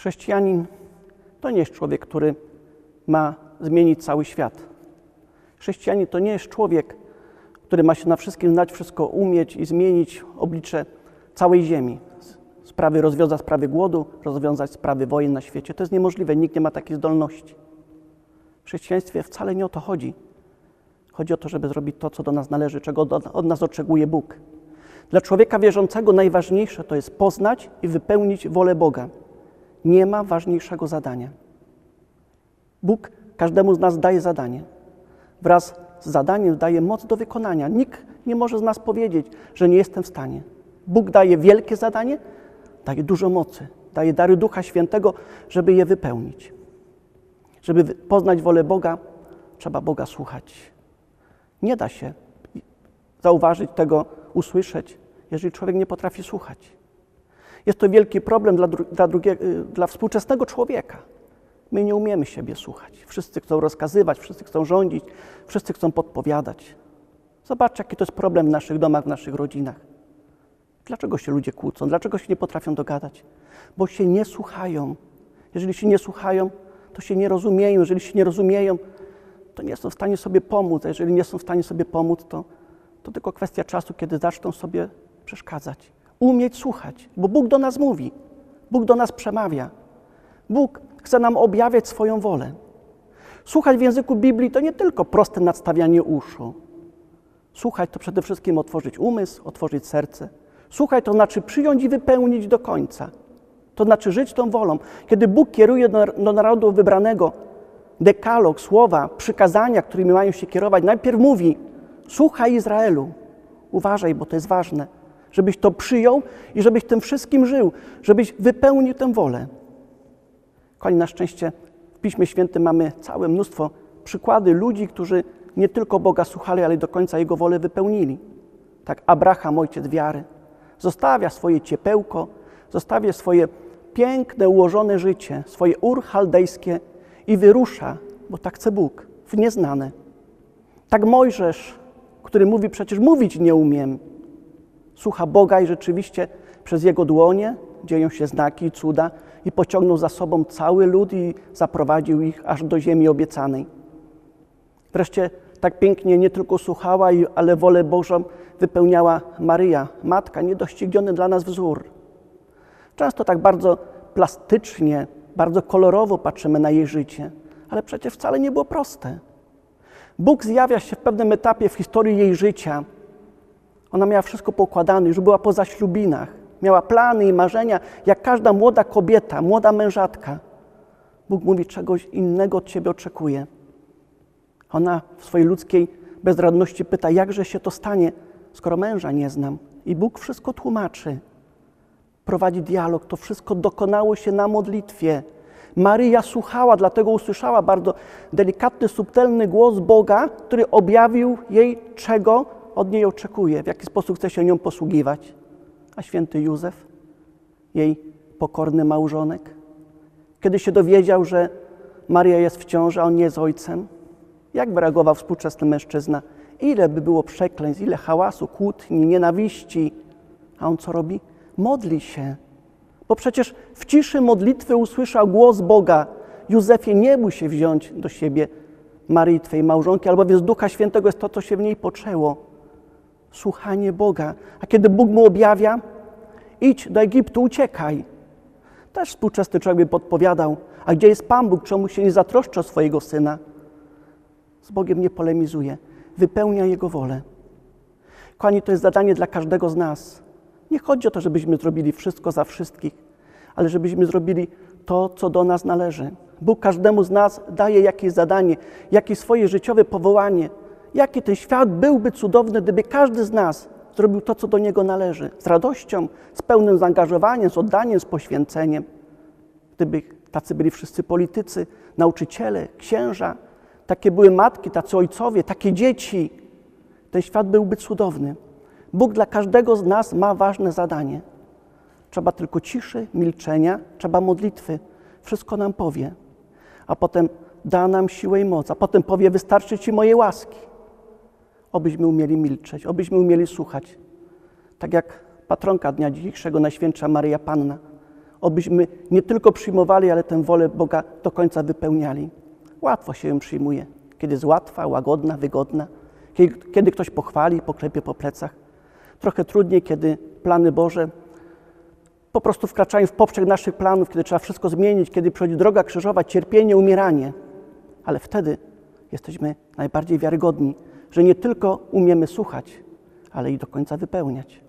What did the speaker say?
Chrześcijanin to nie jest człowiek, który ma zmienić cały świat. Chrześcijanin to nie jest człowiek, który ma się na wszystkim znać, wszystko umieć i zmienić oblicze całej ziemi. Sprawy rozwiązać sprawy głodu, rozwiązać sprawy wojen na świecie. To jest niemożliwe, nikt nie ma takiej zdolności. W chrześcijaństwie wcale nie o to chodzi. Chodzi o to, żeby zrobić to, co do nas należy, czego od nas oczekuje Bóg. Dla człowieka wierzącego najważniejsze to jest poznać i wypełnić wolę Boga. Nie ma ważniejszego zadania. Bóg każdemu z nas daje zadanie. Wraz z zadaniem daje moc do wykonania. Nikt nie może z nas powiedzieć, że nie jestem w stanie. Bóg daje wielkie zadanie, daje dużo mocy, daje dary Ducha Świętego, żeby je wypełnić. Żeby poznać wolę Boga, trzeba Boga słuchać. Nie da się zauważyć tego, usłyszeć, jeżeli człowiek nie potrafi słuchać. Jest to wielki problem dla, dla, dla współczesnego człowieka. My nie umiemy siebie słuchać. Wszyscy chcą rozkazywać, wszyscy chcą rządzić, wszyscy chcą podpowiadać. Zobaczcie, jaki to jest problem w naszych domach, w naszych rodzinach. Dlaczego się ludzie kłócą? Dlaczego się nie potrafią dogadać? Bo się nie słuchają. Jeżeli się nie słuchają, to się nie rozumieją. Jeżeli się nie rozumieją, to nie są w stanie sobie pomóc. A jeżeli nie są w stanie sobie pomóc, to, to tylko kwestia czasu, kiedy zaczną sobie przeszkadzać. Umieć słuchać, bo Bóg do nas mówi. Bóg do nas przemawia. Bóg chce nam objawiać swoją wolę. Słuchać w języku Biblii to nie tylko proste nadstawianie uszu. Słuchać to przede wszystkim otworzyć umysł, otworzyć serce. Słuchaj to znaczy przyjąć i wypełnić do końca. To znaczy żyć tą wolą. Kiedy Bóg kieruje do, do narodu wybranego dekalog, słowa, przykazania, którymi mają się kierować, najpierw mówi: Słuchaj Izraelu, uważaj, bo to jest ważne, żebyś to przyjął i żebyś tym wszystkim żył, żebyś wypełnił tę wolę. Koń na szczęście w Piśmie Świętym mamy całe mnóstwo przykłady ludzi, którzy nie tylko Boga słuchali, ale do końca Jego wolę wypełnili. Tak Abraham, ojciec wiary, zostawia swoje ciepełko, zostawia swoje piękne, ułożone życie, swoje ur chaldejskie i wyrusza, bo tak chce Bóg, w nieznane. Tak Mojżesz, który mówi przecież mówić nie umiem, słucha Boga i rzeczywiście przez Jego dłonie dzieją się znaki i cuda i pociągnął za sobą cały lud i zaprowadził ich aż do ziemi obiecanej. Wreszcie tak pięknie nie tylko słuchała, ale wolę Bożą wypełniała Maryja, matka, niedościgniony dla nas wzór. Często tak bardzo plastycznie, bardzo kolorowo patrzymy na jej życie, ale przecież wcale nie było proste. Bóg zjawia się w pewnym etapie w historii jej życia. Ona miała wszystko poukładane, już była po zaślubinach, miała plany i marzenia, jak każda młoda kobieta, młoda mężatka. Bóg mówi, czegoś innego od ciebie oczekuje. Ona w swojej ludzkiej bezradności pyta, jakże się to stanie, skoro męża nie znam. I Bóg wszystko tłumaczy. Prowadzi dialog, to wszystko dokonało się na modlitwie. Maryja słuchała, dlatego usłyszała bardzo delikatny, subtelny głos Boga, który objawił jej, czego od niej oczekuje, w jaki sposób chce się nią posługiwać. A święty Józef, jej pokorny małżonek, kiedy się dowiedział, że Maria jest w ciąży, a on nie jest ojcem, jak by reagował współczesny mężczyzna? Ile by było przekleństw, ile hałasu, kłótni, nienawiści. A on co robi? Modli się. Bo przecież w ciszy modlitwy usłyszał głos Boga. Józefie, nie bój się wziąć do siebie Maryi, Twojej małżonki, albowiem z Ducha Świętego jest to, co się w niej poczęło. Słuchanie Boga. A kiedy Bóg mu objawia, idź do Egiptu, uciekaj. Też współczesny człowiek by podpowiadał, a gdzie jest Pan Bóg, czemu się nie zatroszczy o swojego Syna? Z Bogiem nie polemizuje, wypełnia Jego wolę. Kochani, to jest zadanie dla każdego z nas. Nie chodzi o to, żebyśmy zrobili wszystko za wszystkich, ale żebyśmy zrobili to, co do nas należy. Bóg każdemu z nas daje jakieś zadanie, jakieś swoje życiowe powołanie. Jaki ten świat byłby cudowny, gdyby każdy z nas zrobił to, co do niego należy, z radością, z pełnym zaangażowaniem, z oddaniem, z poświęceniem. Gdyby tacy byli wszyscy politycy, nauczyciele, księża, takie były matki, tacy ojcowie, takie dzieci, ten świat byłby cudowny. Bóg dla każdego z nas ma ważne zadanie. Trzeba tylko ciszy, milczenia, trzeba modlitwy. Wszystko nam powie. A potem da nam siłę i moc. A potem powie, wystarczy Ci moje łaski. Obyśmy umieli milczeć, obyśmy umieli słuchać. Tak jak patronka dnia dzisiejszego, Najświętsza Maryja Panna. obyśmy nie tylko przyjmowali, ale tę wolę Boga do końca wypełniali. Łatwo się ją przyjmuje, kiedy jest łatwa, łagodna, wygodna, kiedy, ktoś pochwali, poklepie po plecach. Trochę trudniej, kiedy plany Boże po prostu wkraczają w poprzek naszych planów, kiedy trzeba wszystko zmienić, kiedy przychodzi droga krzyżowa, cierpienie, umieranie. Ale wtedy jesteśmy najbardziej wiarygodni, że nie tylko umiemy słuchać, ale i do końca wypełniać.